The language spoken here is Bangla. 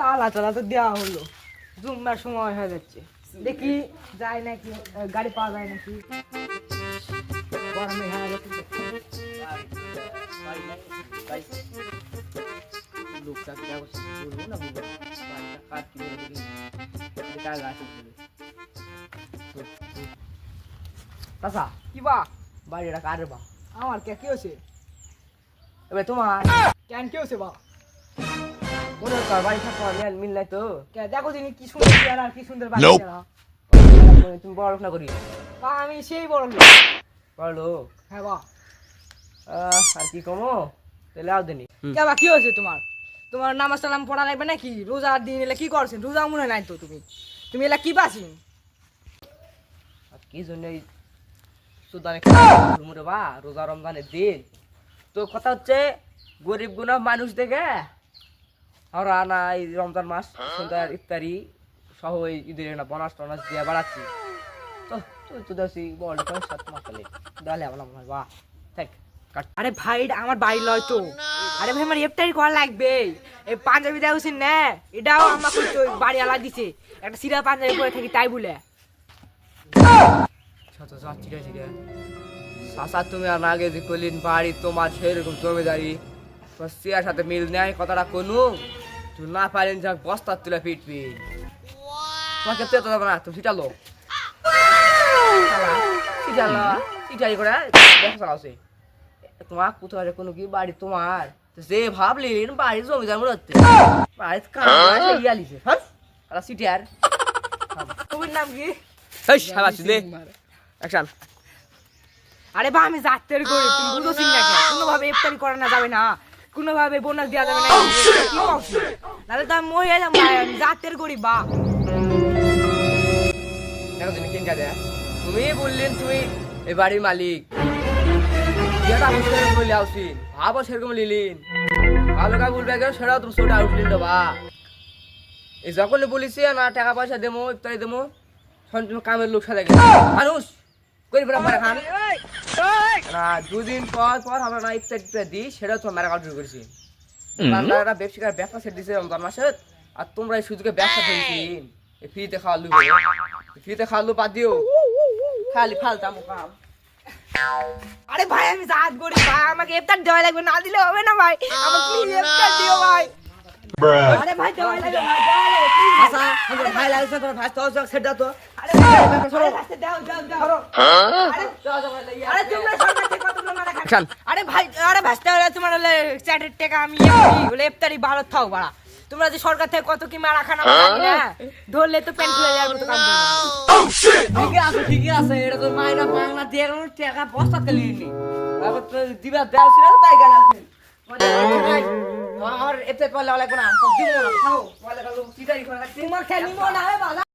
তালা তালা তো দেওয়া হলো। জুম্মার সময় হয়ে যাচ্ছে। দেখি যায় নাকি গাড়ি পাওয়া যায় নাকি? গরমে হয়ে গেছে। লোকটা কি বা? বাড়িটা কার বা? আমার কে কি হয়েছে? এবার তোমার কেন কি হয়েছে বা? মনে হচ্ছে আর বাড়ি থাকতে মিল মিল নাই তো। দেখো যিনি কি সুন্দর চেহারা আর কি সুন্দর বাড়ি Nope. চেহারা। তুমি পড়াশোনা করি? আমি সেই বড় লোক। বড় লোক? হ্যাঁ বা। আর কি কমো? তাহলে আও দেনি। কে কি হয়েছে তোমার? তোমার নামাজ সালাম পড়া লাগবে নাকি? রোজার দিন এলে কি করছেন? রোজা মনে নাই তো তুমি। তুমি এলা কি বাসিন? কি জন্য এই সুদানে বা? রোজা রমজানের দিন। তো কথা হচ্ছে গরিব গুনা মানুষ দেখে আমরা না এই রমজান মাস সন্ধ্যার ইফতারি সহ এই ঈদের না বোনাস টনাস দিয়ে বাড়াচ্ছি। তো তুই তো দেখছি বল সাত মাস তাহলে আমার মনে হয় বাহ থাক আরে ভাই এটা আমার বাড়ি লয় তো। আরে ভাই আমার ইফতারি করা লাগবে। এই পাঞ্জাবি দেখছেন না। এটাও আমাকে তো বাড়ি আলা দিছে। একটা সিরা পাঞ্জাবি পরে থাকি তাই বলে। সাসা তুমি আর আগে যে কলিন বাড়ি তোমার সেরকম জমিদারি। সিয়ার সাথে মিল নেয় কথাটা কোনো। তুই না পারেন যা বস্তা তুলে পিটবি তোমাকে তো এত না তুমি দেখা চালাওছে তোমার কোথাও কোনো কি বাড়ি তোমার? যে ভাবলিন বাড়ি জমিদার মনে হচ্ছে। হ্যাঁ? আর সিটিয়ার। তোমার নাম কি? অ্যাকশন। আরে বা আমি জাতের গরিব তুমি বুঝোছিস না কেন কোনোভাবে ইফতারি করা না যাবে না। কোনোভাবে বোনাস দেওয়া যাবে না। কি কওছি নাহলে তো আমি মরে যাব জাতের গরিব বা দেখো তুমি কেন কাজে তুমি বললেন তুমি এই বাড়ির মালিক। যেটা আমি সেরকম বলে আসিন ভাবো সেরকম লিলিন ভালো কাজ বলবে কেন সেটাও তুমি সোটা উঠলিন বা। এই যখন বলিছি না টাকা পয়সা দেবো ইফতারি দেবো তুমি কামের লোক সাথে মানুষ! করি মারা খান? না দুদিন পর পর আমরা না ইফতারি টিফতারি দিই সেটাও তোমার মারা কাজ শুরু করেছি। রান্নারা ব্যবসাকার ব্যবসা সেট দিছে রমজান মাসে আর তোমরা এই সুযোগে ব্যবসা ফেলছিন ফ্রিতে খাওয়া লুবো ফ্রিতে খাওয়া লু বাদ দিও। খালি ফালতাম কাম আরে ভাই আমি জাত গরিব ভাই আমাকে ইফতার দেওয়া লাগবে না দিলে হবে না ভাই। আমাকে ইফতার দিও ভাই। আরে ভাই দেওয়া লাগবে ভাই দেওয়া লাগবে আচ্ছা ভাই লাগছে তোর ভাই তো সেটা তো। তোমরা যে সরকার থেকে কত কি মারা খানা ধরলে তো প্যান্ট খুলে মতো ঠিকই আছে ঠিকই আছে এটা তো মাইনা পাংনা দিয়ে কোনো টাকা বস্তা তেলি নি দিবা দেওয়া ছিল তাই গেল আমার এতে পারলে লাগবে না তোমার খেয়ে নিবো না বাবা